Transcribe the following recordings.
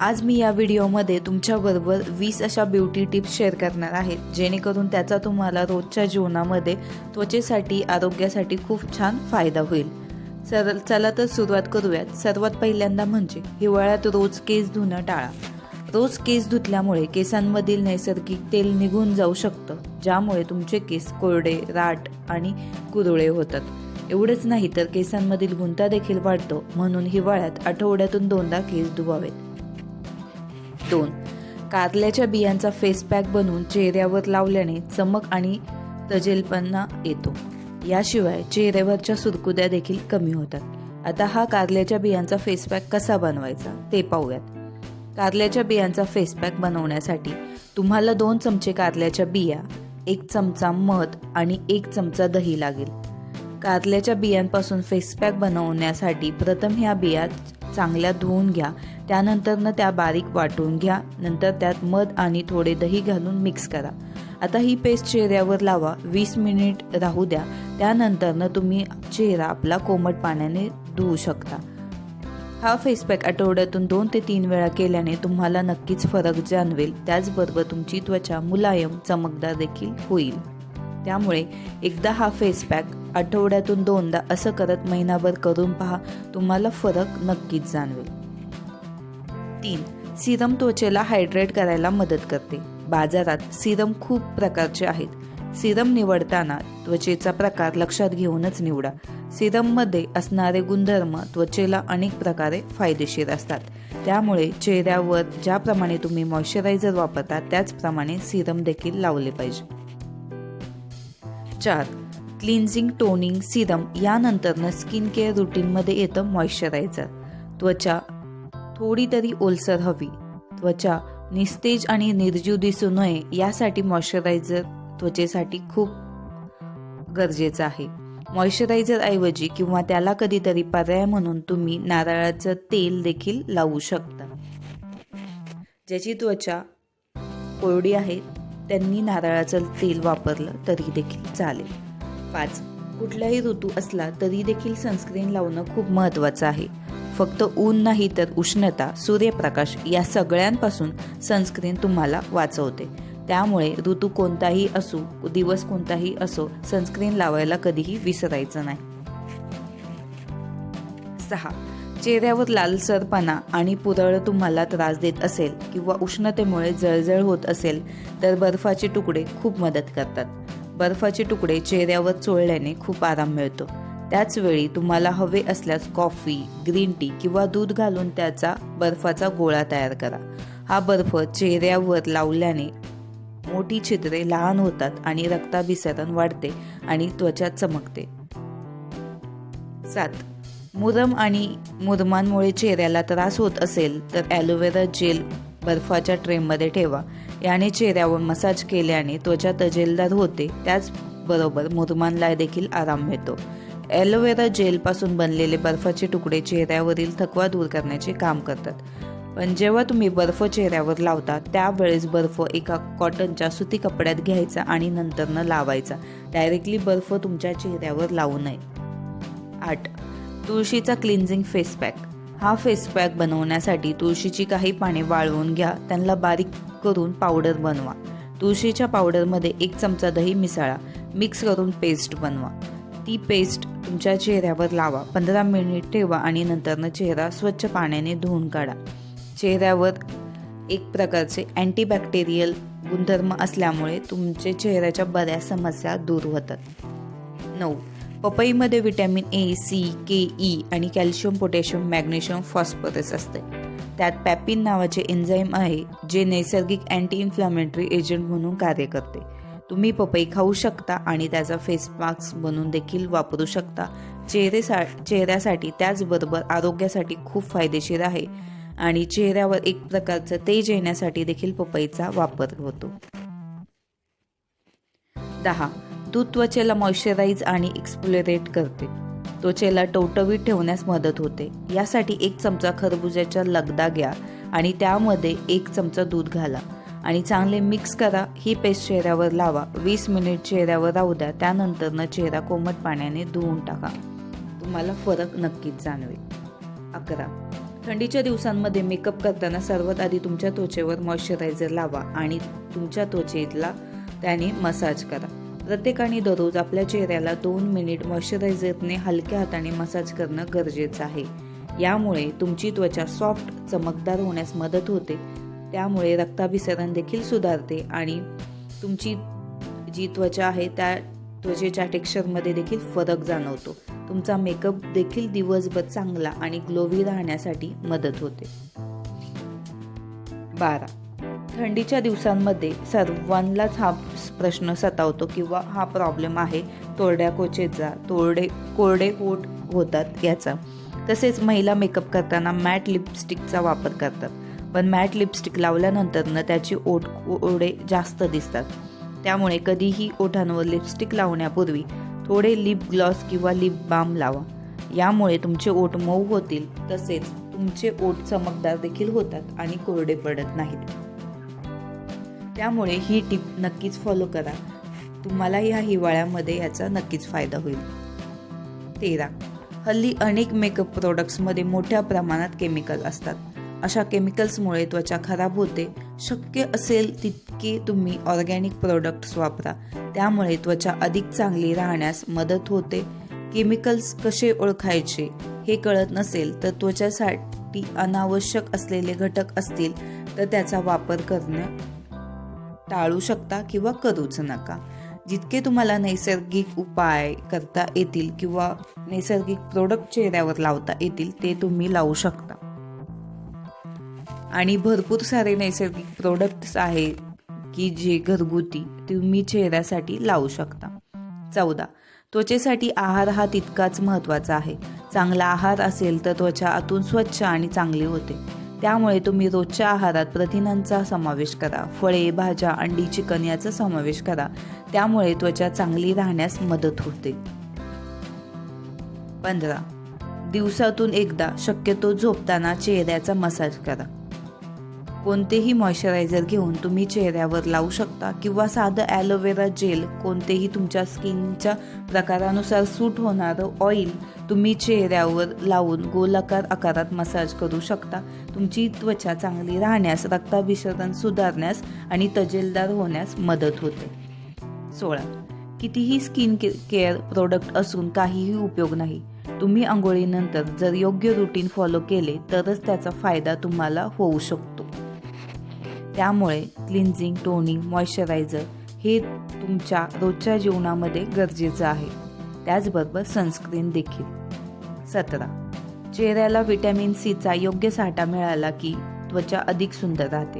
आज मी या व्हिडिओमध्ये तुमच्याबरोबर वीस अशा ब्युटी टिप्स शेअर करणार आहे. जेणेकरून त्याचा तुम्हाला रोजच्या जीवनामध्ये त्वचेसाठी आरोग्यासाठी खूप छान फायदा होईल. सर चला तर सुरुवात करूयात. सर्वात पहिल्यांदा म्हणजे हिवाळ्यात रोज केस धुणं टाळा. रोज केस धुतल्यामुळे केसांमधील नैसर्गिक तेल निघून जाऊ शकतं ज्यामुळे तुमचे केस कोरडे राट आणि कुरळे होतात. एवढंच नाही तर केसांमधील गुंता देखील वाढतो म्हणून हिवाळ्यात आठवड्यातून दोनदा केस धुवावेत. दोन. कारल्याच्या बियांचा फेस पॅक बनवून चेहऱ्यावर लावल्याने चमक आणि तजेलपणा येतो. याशिवाय चेहऱ्यावरच्या सुरकुद्या देखील कमी होतात. आता हा कारल्याच्या बियांचा फेस पॅक कसा बनवायचा ते पाहूयात. कारल्याच्या बियांचा फेस पॅक बनवण्यासाठी तुम्हाला दोन चमचे कारल्याच्या बिया एक चमचा मध आणि एक चमचा दही लागेल. कारल्याच्या बियांपासून फेस पॅक बनवण्यासाठी प्रथम ह्या बिया चांगल्या धुवून घ्या. त्यानंतरनं त्या बारीक वाटून घ्या. नंतर त्यात मध आणि थोडे दही घालून मिक्स करा. आता ही पेस्ट चेहऱ्यावर लावा. वीस मिनिट राहू द्या. त्यानंतरनं तुम्ही चेहरा आपला कोमट पाण्याने धुवू शकता. हा फेस पॅक आठवड्यातून दोन ते तीन वेळा केल्याने तुम्हाला नक्कीच फरक जाणवेल. त्याचबरोबर तुमची त्वचा मुलायम चमकदार देखील होईल. त्यामुळे एकदा हा फेस पॅक आठवड्यातून दोनदा असं करत महिनाभर करून पहा तुम्हाला फरक नक्कीच जाणवेल. तीन सिरम त्वचेला हायड्रेट करायला मदत करते. बाजारात सिरम खूप प्रकारचे आहेत. सिरम निवडताना त्वचेचा प्रकार लक्षात घेऊनच निवडा. सिरममध्ये असणारे गुणधर्म त्वचेला अनेक प्रकारे फायदेशीर असतात. त्यामुळे चेहऱ्यावर ज्याप्रमाणे तुम्ही मॉइश्चरायझर वापरता त्याचप्रमाणे सिरम देखील लावले पाहिजे. चार क्लिन्झिंग टोनिंग सिरम यानंतरनं स्किन केअर रुटीनमध्ये येतं मॉइश्चरायझर. त्वचा थोडी तरी ओलसर हवी. त्वचा निस्तेज आणि निर्जीव दिसू नये यासाठी मॉइश्चरायझर त्वचेसाठी खूप गरजेचं आहे. मॉइश्चरायझर ऐवजी किंवा त्याला कधीतरी पर्याय म्हणून तुम्ही नारळाचं तेल देखील लावू शकता. ज्याची त्वचा कोरडी आहे त्यांनी नारळाचं तेल वापरलं तरी देखील चालेल. पाच. कुठलाही ऋतू असला तरी देखील सनस्क्रीन लावणं खूप महत्त्वाचं आहे. फक्त ऊन नाही तर उष्णता सूर्यप्रकाश या सगळ्यांपासून सनस्क्रीन तुम्हाला वाचवते. त्यामुळे ऋतू कोणताही असो दिवस कोणताही असो सनस्क्रीन लावायला कधीही विसरायचं नाही. सहा. चेहऱ्यावर लालसरपणा आणि पुरळ तुम्हाला त्रास देत असेल किंवा उष्णतेमुळे जळजळ होत असेल तर बर्फाचे तुकडे खूप मदत करतात. बर्फाचे तुकडे चेहऱ्यावर चोळल्याने खूप आराम मिळतो. त्याचवेळी तुम्हाला हवे असल्यास कॉफी ग्रीन टी किंवा दूध घालून त्याचा बर्फाचा गोळा तयार करा. हा बर्फ चेहऱ्यावर लावल्याने मोठी छिद्रे लहान होतात आणि रक्ताभिसरण वाढते आणि त्वचा चमकते. सात. मुरम आणि मुरमांमुळे चेहऱ्याला त्रास होत असेल तर ॲलोवेरा जेल बर्फाच्या ट्रेमध्ये ठेवा. याने चेहऱ्यावर मसाज केल्याने त्वचा तजेलदार होते. त्याचबरोबर मुरमानला देखील आराम मिळतो. ॲलोवेरा जेलपासून बनलेले बर्फाचे तुकडे चेहऱ्यावरील थकवा दूर करण्याचे काम करतात. पण जेव्हा तुम्ही बर्फ चेहऱ्यावर लावता त्यावेळेस बर्फ एका कॉटनच्या सुती कपड्यात घ्यायचा आणि नंतरनं लावायचा. डायरेक्टली बर्फ तुमच्या चेहऱ्यावर लावू नये. आठ. तुळशीचा क्लिन्झिंग फेस पॅक. हा फेस पॅक बनवण्यासाठी तुळशीची काही पाने वाळवून घ्या. त्यांना बारीक करून पावडर बनवा. तुळशीच्या पावडरमध्ये एक चमचा दही मिसळा. मिक्स करून पेस्ट बनवा. ती पेस्ट तुमच्या चेहऱ्यावर लावा. पंधरा मिनिट ठेवा आणि नंतरनं चेहरा स्वच्छ पाण्याने धुवून काढा. चेहऱ्यावर एक प्रकारचे अँटीबॅक्टेरियल गुणधर्म असल्यामुळे तुमचे चेहऱ्याच्या बऱ्याच समस्या दूर होतात. नऊ. पपईमध्ये vitamin A C K E आणि कॅल्शियम पोटॅशियम मॅग्नेशियम फॉस्फरस असते. त्यात पॅपिन नावाचे एन्झाईम आहे जे नैसर्गिक अँटी इन्फ्लॅमेटरी एजंट म्हणून कार्य करते. तुम्ही पपई खाऊ शकता आणि त्याचा फेस मास्क बनवून देखील वापरू शकता. चेहरेसा चेहऱ्यासाठी त्याचबरोबर आरोग्यासाठी खूप फायदेशीर आहे आणि चेहऱ्यावर एक प्रकारचं तेज येण्यासाठी देखील पपईचा वापर होतो. दहा दूध त्वचेला मॉइश्चराईज आणि एक्सप्लोरेट करते. त्वचेला टवटवीत ठेवण्यास मदत होते. यासाठी एक चमचा खरबुजाच्या लगदा घ्या आणि त्यामध्ये एक चमचा दूध घाला. आणि चांगले मिक्स करा. ही पेस्ट चेहऱ्यावर लावा. वीस मिनिट चेहऱ्यावर राहू द्या. त्यानंतरनं चेहरा कोमट पाण्याने धुवून टाका. तुम्हाला फरक नक्कीच जाणवेल. अकरा. थंडीच्या दिवसांमध्ये मेकअप करताना सर्वात आधी तुमच्या त्वचेवर मॉइश्चरायझर लावा आणि तुमच्या त्वचेला त्याने मसाज करा. प्रत्येकाने दररोज आपल्या चेहऱ्याला दोन मिनिट मॉइश्चरायझरने हलक्या हाताने मसाज करणं गरजेचं आहे. यामुळे तुमची त्वचा सॉफ्ट चमकदार होण्यास मदत होते. त्यामुळे रक्ताभिसरण देखील सुधारते आणि तुमची जी त्वचा आहे त्या त्वचेच्या टेक्स्चरमध्ये देखील फरक जाणवतो. तुमचा मेकअप देखील दिवसभर चांगला आणि ग्लोवी राहण्यासाठी मदत होते. बारा. थंडीच्या दिवसांमध्ये सर्वांनाच हा प्रश्न सतावतो किंवा हा प्रॉब्लेम आहे. तोरड्या कोचेचा तोरडे कोरडे कोट होतात याचा. तसेच महिला मेकअप करताना मॅट लिपस्टिकचा वापर करतात. पण मॅट लिपस्टिक लावल्यानंतर त्याची ओठ ओढे जास्त दिसतात. त्यामुळे कधीही ओठांवर लिपस्टिक लावण्यापूर्वी थोडे लिप ग्लॉस किंवा लिप बाम लावा. यामुळे तुमचे ओठ मऊ होतील. तसेच तुमचे ओठ चमकदार देखील होतात आणि कोरडे पडत नाहीत. त्यामुळे ही टिप नक्कीच फॉलो करा. तुम्हाला या हिवाळ्यामध्ये याचा नक्कीच फायदा होईल. तेरा. हल्ली अनेक मेकअप प्रोडक्ट्समध्ये मोठ्या प्रमाणात केमिकल असतात. अशा केमिकल्समुळे त्वचा खराब होते. शक्य असेल तितके तुम्ही ऑर्गॅनिक प्रोडक्ट्स वापरा. त्यामुळे त्वचा अधिक चांगली राहण्यास मदत होते. केमिकल्स कसे ओळखायचे हे कळत नसेल तर त्वचासाठी अनावश्यक असलेले घटक असतील तर त्याचा वापर करणं टाळू शकता किंवा करूच नका. जितके तुम्हाला नैसर्गिक उपाय करता येतील किंवा नैसर्गिक प्रोडक्ट चेहऱ्यावर लावता येतील ते तुम्ही लावू शकता. आणि भरपूर सारे नैसर्गिक प्रोडक्ट्स आहे की जे घरगुती तुम्ही चेहऱ्यासाठी लावू शकता. चौदा. त्वचेसाठी आहार हा तितकाच महत्त्वाचा आहे. चांगला आहार असेल तर त्वचा आतून स्वच्छ आणि चांगली होते. त्यामुळे तुम्ही रोजच्या आहारात प्रथिनांचा समावेश करा. फळे भाज्या अंडी चिकन याचा समावेश करा. त्यामुळे त्वचा चांगली राहण्यास मदत होते. पंधरा. दिवसातून एकदा शक्यतो झोपताना चेहऱ्याचा मसाज करा. कोणतेही मॉइश्चरायझर घेऊन तुम्ही चेहऱ्यावर लावू शकता किंवा साधं ॲलोवेरा जेल कोणतेही तुमच्या स्किनच्या प्रकारानुसार सूट होणारं ऑइल तुम्ही चेहऱ्यावर लावून गोलाकार आकारात मसाज करू शकता. तुमची त्वचा चांगली राहण्यास रक्ताभिसरण सुधारण्यास आणि तजेलदार होण्यास मदत होते. सोळा. कितीही स्किन के केअर प्रोडक्ट असून काहीही उपयोग नाही. तुम्ही आंघोळीनंतर जर योग्य रुटीन फॉलो केले तरच त्याचा फायदा तुम्हाला होऊ शकतो. त्यामुळे क्लिन्झिंग टोनिंग मॉइश्चरायझर हे तुमच्या रोजच्या जीवनामध्ये गरजेचं आहे. त्याचबरोबर सनस्क्रीन देखील. सतरा. चेहऱ्याला व्हिटॅमिन सीचा योग्य साठा मिळाला की त्वचा अधिक सुंदर राहते.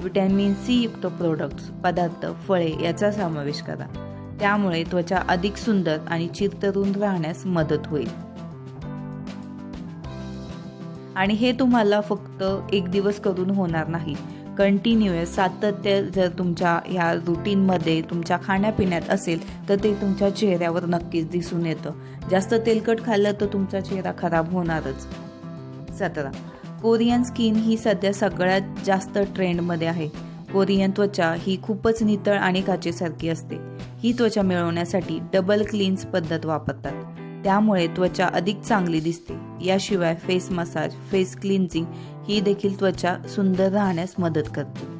व्हिटॅमिन सी युक्त प्रोडक्ट्स पदार्थ फळे याचा समावेश करा. त्यामुळे त्वचा अधिक सुंदर आणि चिरतरून राहण्यास मदत होईल. आणि हे तुम्हाला फक्त एक दिवस करून होणार नाही. कंटिन्युअस सातत्य जर तुमच्या ह्या रुटीनमध्ये तुमच्या खाण्यापिण्यात असेल तर ते तुमच्या चेहऱ्यावर नक्कीच दिसून येतं. जास्त तेलकट खाल्लं तर तुमचा चेहरा खराब होणारच. सतरा. कोरियन स्किन ही सध्या सगळ्यात जास्त ट्रेंडमध्ये आहे. कोरियन त्वचा ही खूपच नितळ आणि काचेसारखी असते. ही त्वचा मिळवण्यासाठी डबल क्लीन्स पद्धत वापरतात. त्यामुळे त्वचा अधिक चांगली दिसते. याशिवाय फेस मसाज फेस क्लिन्झिंग ही देखील त्वचा सुंदर राहण्यास मदत करते.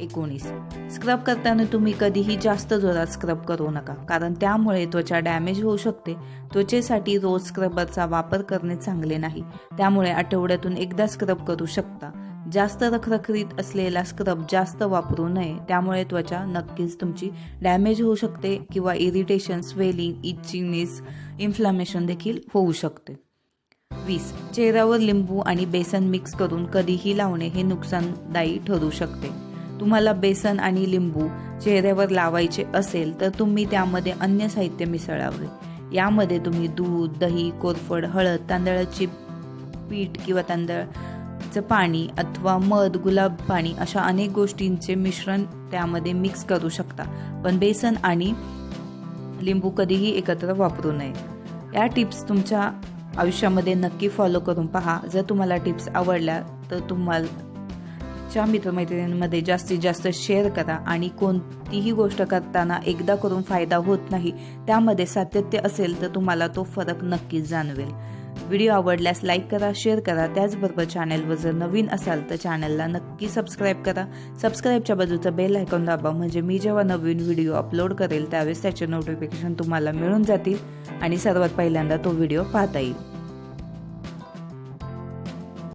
एकोणीस. स्क्रब करताना तुम्ही कधीही जास्त जोरात स्क्रब करू नका कारण त्यामुळे त्वचा डॅमेज होऊ शकते. त्वचेसाठी रोज स्क्रबरचा वापर करणे चांगले नाही. त्यामुळे आठवड्यातून एकदा स्क्रब करू शकता. जास्त रखरखीत असलेला स्क्रब जास्त वापरू नये. त्यामुळे त्वचा नक्कीच तुमची डॅमेज होऊ शकते किंवा इरिटेशन स्वेलिंग इचिंगनेस इन्फ्लामेशन देखील होऊ शकते. वीस. चेहऱ्यावर लिंबू आणि बेसन मिक्स करून कधीही लावणे हे नुकसानदायी ठरू शकते. तुम्हाला बेसन आणि लिंबू चेहऱ्यावर लावायचे असेल तर तुम्ही त्यामध्ये अन्य साहित्य मिसळावे. यामध्ये तुम्ही दूध दही कोरफड हळद तांदळाची पीठ किंवा तांदळ तांदळाचं पाणी अथवा मध गुलाब पाणी अशा अनेक गोष्टींचे मिश्रण त्यामध्ये मिक्स करू शकता. पण बेसन आणि लिंबू कधीही एकत्र वापरू नये. या टिप्स तुमच्या आयुष्यामध्ये नक्की फॉलो करून पहा. जर तुम्हाला टिप्स आवडल्या तर तुम्हाला च्या मित्रमैत्रिणींमध्ये जास्तीत जास्त शेअर करा आणि कोणतीही गोष्ट करताना एकदा करून फायदा होत नाही त्यामध्ये सातत्य असेल तर तुम्हाला तो फरक नक्कीच जाणवेल. व्हिडिओ आवडल्यास लाईक करा शेअर करा. त्याचबरोबर चॅनलवर जर नवीन असाल तर चॅनलला नक्की सबस्क्राईब करा. सबस्क्राईबच्या बाजूचा बेल आयकॉन दाबा म्हणजे मी जेव्हा नवीन व्हिडिओ अपलोड करेल त्यावेळेस त्याचे नोटिफिकेशन तुम्हाला मिळून जातील आणि सर्वात पहिल्यांदा तो व्हिडिओ पाहता येईल.